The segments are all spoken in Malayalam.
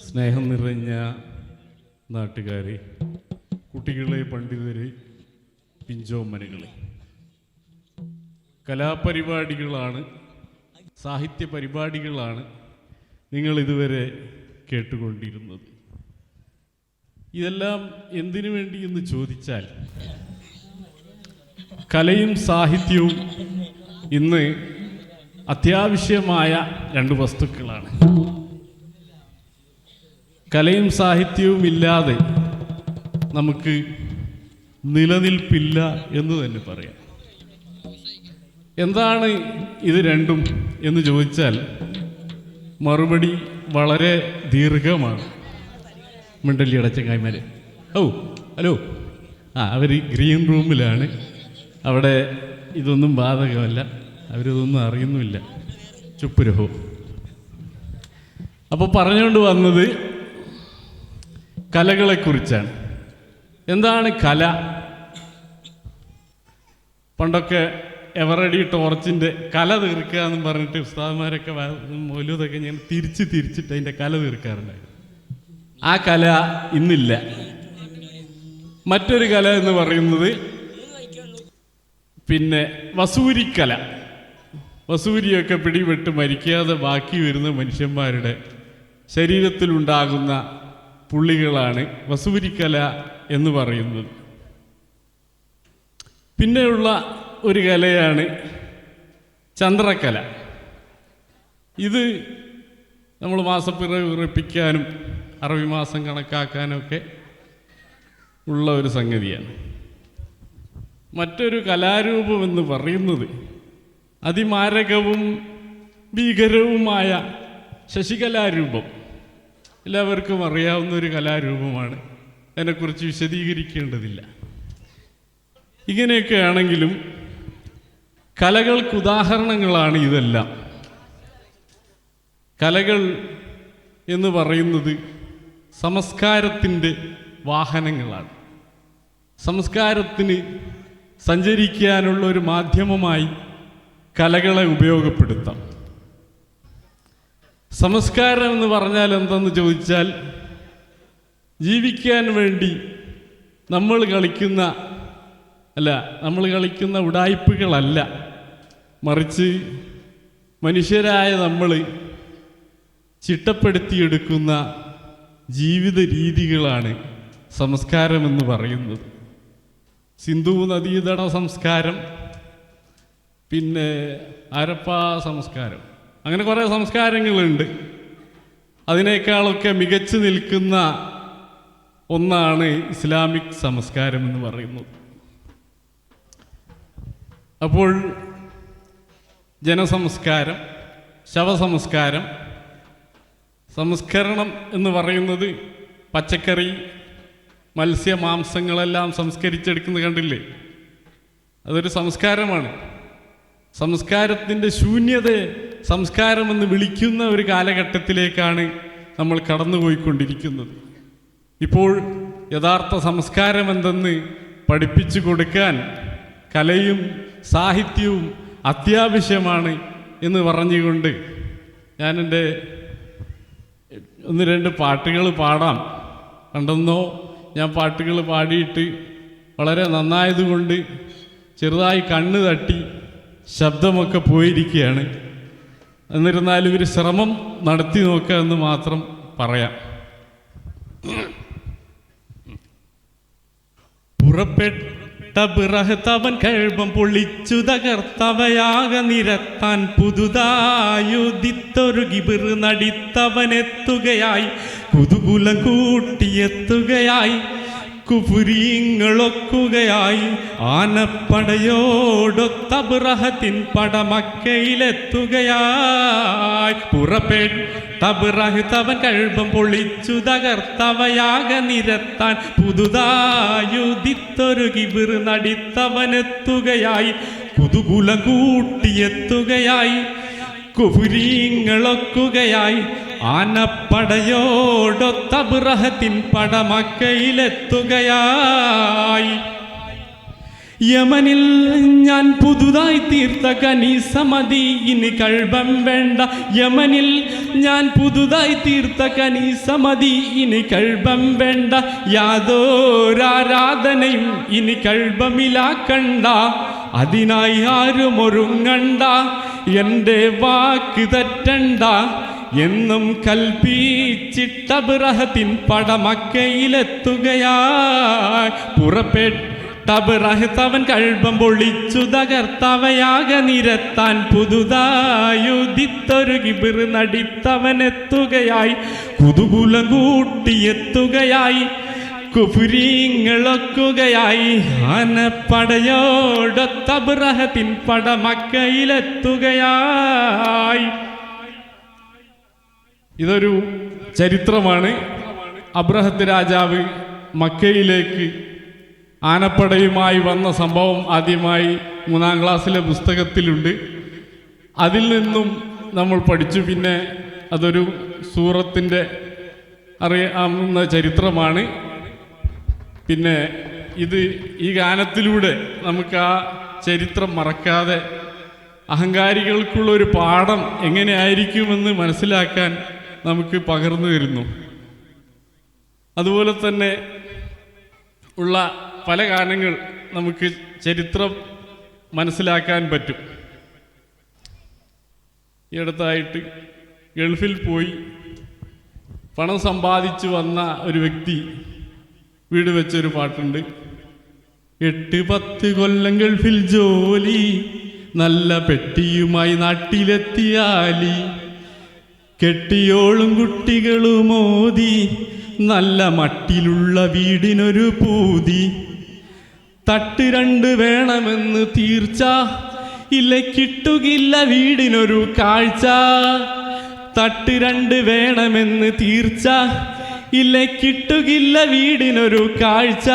സ്നേഹം നിറഞ്ഞ നാട്ടുകാരെ കുട്ടികളെ പണ്ഡിതരെ പിഞ്ചോമ്മനുകളെ കലാപരിപാടികളാണ് സാഹിത്യ പരിപാടികളാണ് നിങ്ങൾ ഇതുവരെ കേട്ടുകൊണ്ടിരുന്നത്. ഇതെല്ലാം എന്തിനു വേണ്ടി എന്ന് ചോദിച്ചാൽ കലയും സാഹിത്യവും ഇന്ന് അത്യാവശ്യമായ രണ്ട് വസ്തുക്കളാണ്. കലയും സാഹിത്യവും ഇല്ലാതെ നമുക്ക് നിലനിൽപ്പില്ല എന്ന് തന്നെ പറയാം. എന്താണ് ഇത് രണ്ടും എന്ന് ചോദിച്ചാൽ മറുപടി വളരെ ദീർഘമാണ്. മിണ്ടല്ലി അടച്ചങ്ങായ്മാർ ഓ ഹലോ. ആ അവർ ഗ്രീൻ റൂമിലാണ്. അവിടെ ഇതൊന്നും ബാധകമല്ല. അവരിതൊന്നും അറിയുന്നുമില്ല. ചുപ്പുരഹോ. അപ്പോൾ പറഞ്ഞുകൊണ്ട് വന്നത് കലകളെക്കുറിച്ചാണ്. എന്താണ് കല? പണ്ടൊക്കെ എവറടി ടോർച്ചിന്റെ കല തീർക്കുക എന്ന് പറഞ്ഞിട്ട് ഉസ്താദ്മാരൊക്കെ മൗലൂതൊക്കെ ഞാൻ തിരിച്ച് തിരിച്ചിട്ട് അതിന്റെ കല തീർക്കാറുണ്ടായിരുന്നു. ആ കല ഇന്നില്ല. മറ്റൊരു കല എന്ന് പറയുന്നത് പിന്നെ വസൂരിക്കല. വസൂരിയൊക്കെ പിടിപെട്ട് മരിക്കാതെ ബാക്കി വരുന്ന മനുഷ്യന്മാരുടെ ശരീരത്തിലുണ്ടാകുന്ന പുള്ളികളാണ് വസൂരിക്കല എന്ന് പറയുന്നത്. പിന്നെയുള്ള ഒരു കലയാണ് ചന്ദ്രക്കല ഇത് നമ്മൾ മാസപ്പിറവി ഉറപ്പിക്കാനും അറബി മാസം കണക്കാക്കാനൊക്കെ ഉള്ള ഒരു സംഗതിയാണ്. മറ്റൊരു കലാരൂപം എന്ന് പറയുന്നത് അതിമാരകവും ഭീകരവുമായ ശശികലാരൂപം. എല്ലാവർക്കും അറിയാവുന്ന ഒരു കലാരൂപമാണ്. അതിനെക്കുറിച്ച് വിശദീകരിക്കേണ്ടതില്ല. ഇങ്ങനെയൊക്കെ ആണെങ്കിലും കലകൾക്ക് ഉദാഹരണങ്ങളാണ് ഇതെല്ലാം. കലകൾ എന്ന് പറയുന്നത് സംസ്കാരത്തിന്റെ വാഹനങ്ങളാണ്. സംസ്കാരത്തിന് സഞ്ചരിക്കാനുള്ള ഒരു മാധ്യമമായി കലകളെ ഉപയോഗപ്പെടുത്താം. സംസ്കാരം എന്ന് പറഞ്ഞാൽ എന്തെന്ന് ചോദിച്ചാൽ ജീവിക്കാൻ വേണ്ടി നമ്മൾ കളിക്കുന്ന അല്ല നമ്മൾ കളിക്കുന്ന ഉടായ്പകളല്ല. മറിച്ച് മനുഷ്യരായ നമ്മൾ ചിട്ടപ്പെടുത്തിയെടുക്കുന്ന ജീവിത രീതികളാണ് സംസ്കാരം എന്ന് പറയുന്നത്. സിന്ധു നദീതട സംസ്കാരം പിന്നെ അരപ്പ സംസ്കാരം. അങ്ങനെ കുറേ സംസ്കാരങ്ങളുണ്ട്. അതിനേക്കാളൊക്കെ മികച്ചു നിൽക്കുന്ന ഒന്നാണ് ഇസ്ലാമിക് സംസ്കാരം എന്ന് പറയുന്നത്. അപ്പോൾ ജനസംസ്കാരം ശവസംസ്കാരം സംസ്കരണം എന്ന് പറയുന്നത് പച്ചക്കറി മത്സ്യ മാംസങ്ങളെല്ലാം സംസ്കരിച്ചെടുക്കുന്നത് കണ്ടില്ലേ? അതൊരു സംസ്കാരമാണ്. സംസ്കാരത്തിന്റെ ശൂന്യതയെ സംസ്കാരമെന്ന് വിളിക്കുന്ന ഒരു കാലഘട്ടത്തിലേക്കാണ് നമ്മൾ കടന്നുപോയിക്കൊണ്ടിരിക്കുന്നത്. ഇപ്പോൾ യഥാർത്ഥ സംസ്കാരം എന്തെന്ന് പഠിപ്പിച്ചു കൊടുക്കാൻ കലയും സാഹിത്യവും അത്യാവശ്യമാണ് എന്ന് പറഞ്ഞുകൊണ്ട് ഞാൻ എന്റെ ഒന്ന് രണ്ട് പാട്ടുകൾ പാടാം. കണ്ടെന്നോ ഞാൻ പാട്ടുകൾ പാടിയിട്ട് വളരെ നന്നായതുകൊണ്ട് ചെറുതായി കണ്ണ് തട്ടി ശബ്ദമൊക്കെ പോയിരിക്കുകയാണ്. എന്നിരുന്നാലും ഒരു ശ്രമം നടത്തി നോക്കുക എന്ന് മാത്രം പറയാം. പുറപ്പെട്ട ബിറഹത്തവൻ കഴിവം പൊളിച്ചു തകർത്തവയാക നിരത്താൻ പുതുതായുദിത്തൊരു ഗിബിർ നടിത്തവനെത്തുകയായി. കുതുകുലം കൂട്ടിയെത്തുകയായി. കുഫുരീങ്ങളൊക്കുകയായി ആനപ്പടയോടൊത്തബ്രഹത്തിൻ പടമക്കയിലെത്തുകയായി. പുറപ്പെട്ടബ്രഹത്തവൻ കഴുപം പൊളിച്ചു തകർത്തവയാക നിരത്താൻ പുതുതായുദിത്തൊരു കിബിർ നടിത്തവനെത്തുകയായി. കൂട്ടിയെത്തുകയായി കുഫുരീങ്ങളൊക്കുകയായി ആനപ്പടയോടൊത്തബ്രഹത്തിൻ പടമക്കയിലെത്തുകയായി. യമനിൽ ഞാൻ പുതുതായി തീർത്ത കനീസമതി ഇനി കൾബം വേണ്ട. യമനിൽ ഞാൻ പുതുതായി തീർത്ത കനീസമതി ഇനി കൾബം വേണ്ട. യാതോരാരാധനയും ഇനി കൾബമിലാക്കണ്ട അതിനായി ആരും ഒരുങ്ങണ്ട എന്റെ വാക്ക് തെറ്റണ്ട. എന്നും കൽപ്പിച്ചിട്ടബ്രഹത്തിൻ പടമക്കയിലെത്തുകയായി പുറപ്പെട്ടബ്രഹത്തവൻ കഴുപം പൊളിച്ചു തകർത്തവയാക നിരത്താൻ പുതുതായുദിത്തൊരു കിബിർ നടിത്തവൻ എത്തുകയായി കുതുകുലം കൂട്ടിയെത്തുകയായി. കുപുരീങ്ങളൊക്കുകയായി ആനപ്പടയോടൊത്തബ്രഹത്തിൻ പടമക്കയിലെത്തുകയായി. ഇതൊരു ചരിത്രമാണ്. അബ്രഹത്ത് രാജാവ് മക്കയിലേക്ക് ആനപ്പടയുമായി വന്ന സംഭവം ആദ്യമായി മൂന്നാം ക്ലാസ്സിലെ പുസ്തകത്തിലുണ്ട്. അതിൽ നിന്നും നമ്മൾ പഠിച്ചു. പിന്നെ അതൊരു സൂറത്തിന്റെ അറിയാവുന്ന ചരിത്രമാണ്. പിന്നെ ഇത് ഈ ഗാനത്തിലൂടെ നമുക്ക് ആ ചരിത്രം മറക്കാതെ അഹങ്കാരികൾക്കുള്ള ഒരു പാഠം എങ്ങനെയായിരിക്കുമെന്ന് മനസ്സിലാക്കാൻ നമുക്ക് പകർന്നു തരുന്നു. അതുപോലെ തന്നെ ഉള്ള പല കാരണങ്ങൾ നമുക്ക് ചരിത്രം മനസ്സിലാക്കാൻ പറ്റും. ഈ അടുത്തായിട്ട് ഗൾഫിൽ പോയി പണം സമ്പാദിച്ചു വന്ന ഒരു വ്യക്തി വീട് വെച്ചൊരു പാട്ടുണ്ട്. എട്ട് പത്ത് കൊല്ലം ഗൾഫിൽ ജോലി നല്ല പെട്ടിയുമായി നാട്ടിലെത്തിയാലി. കെട്ടിയോളും കുട്ടികളും ഓതി നല്ല മട്ടിലുള്ള വീടിനൊരു പൂതി. തട്ട് രണ്ട് വേണമെന്ന് തീർച്ച ഇല്ല കിട്ടുകില്ല വീടിനൊരു കാഴ്ച. തട്ട് രണ്ട് വേണമെന്ന് തീർച്ച ഇല്ല കിട്ടുകില്ല വീടിനൊരു കാഴ്ച.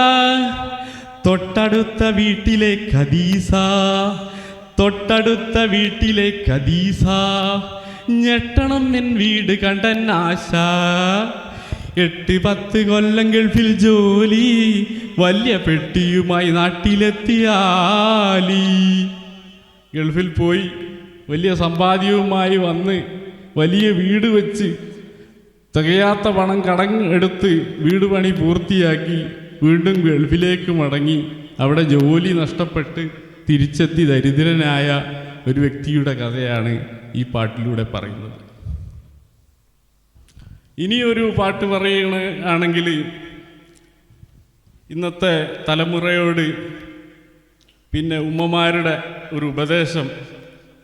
തൊട്ടടുത്ത വീട്ടിലെ കദീസ തൊട്ടടുത്ത വീട്ടിലെ കദീസ ഞെട്ടണം എൻ വീട് കണ്ടൻ ആശ. എട്ട് പത്ത് കൊല്ലം ഗൾഫിൽ ജോലി വലിയ പെട്ടിയുമായി നാട്ടിലെത്തിയാലി ഗൾഫിൽ പോയി വലിയ സമ്പാദ്യവുമായി വന്ന് വലിയ വീട് വെച്ച് തികയാത്ത പണം കടം എടുത്ത് വീട് പണി പൂർത്തിയാക്കി വീണ്ടും ഗൾഫിലേക്ക് മടങ്ങി. അവിടെ ജോലി നഷ്ടപ്പെട്ട് തിരിച്ചെത്തി ദരിദ്രനായ ഒരു വ്യക്തിയുടെ കഥയാണ്. ഈ പാട്ടിലൂടെ പറയുന്നത്. ഇനിയൊരു പാട്ട് പറയുകയാണ് ആണെങ്കിൽ ഇന്നത്തെ തലമുറയോട് പിന്നെ ഉമ്മമാരുടെ ഒരു ഉപദേശം.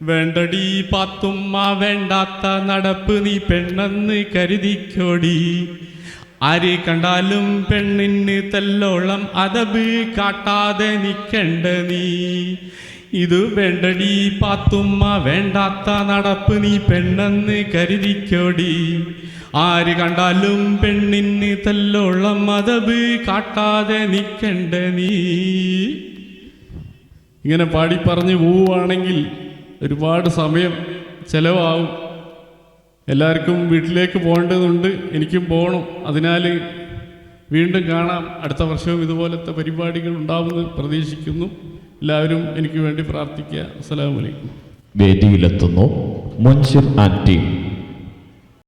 വേണ്ടടി പാത്തുമ്മ വേണ്ടാത്ത നടപ്പ് നീ പെണ്ണെന്ന് കരുതിക്കോടി. ആരെ കണ്ടാലും പെണ്ണിന് തെല്ലോളം അതബ് കാട്ടാതെ നിൽക്കണ്ട നീ. ഇത് വേണ്ടടി പാത്തുമ്മ വേണ്ടാത്ത നടപ്പ് നീ പെണ്ണെന്ന് കരുതിക്കോടി. ആര് കണ്ടാലും പെണ്ണിന് തല്ലുള്ള മതബ് കാട്ടാതെ നിൽക്കണ്ട നീ. ഇങ്ങനെ പാടി പറഞ്ഞു പോവുകയാണെങ്കിൽ ഒരുപാട് സമയം ചിലവാകും. എല്ലാവർക്കും വീട്ടിലേക്ക് പോകേണ്ടതുണ്ട് എനിക്കും പോകണം. അതിനാൽ വീണ്ടും കാണാം. അടുത്ത വർഷവും ഇതുപോലത്തെ പരിപാടികൾ ഉണ്ടാവുമെന്ന് പ്രതീക്ഷിക്കുന്നു. എല്ലാവരും എനിക്ക് വേണ്ടി പ്രാർത്ഥിക്കുക. അസ്സലാമു അലൈക്കും. വേദിയിലെത്തുന്നു. Munshir and team.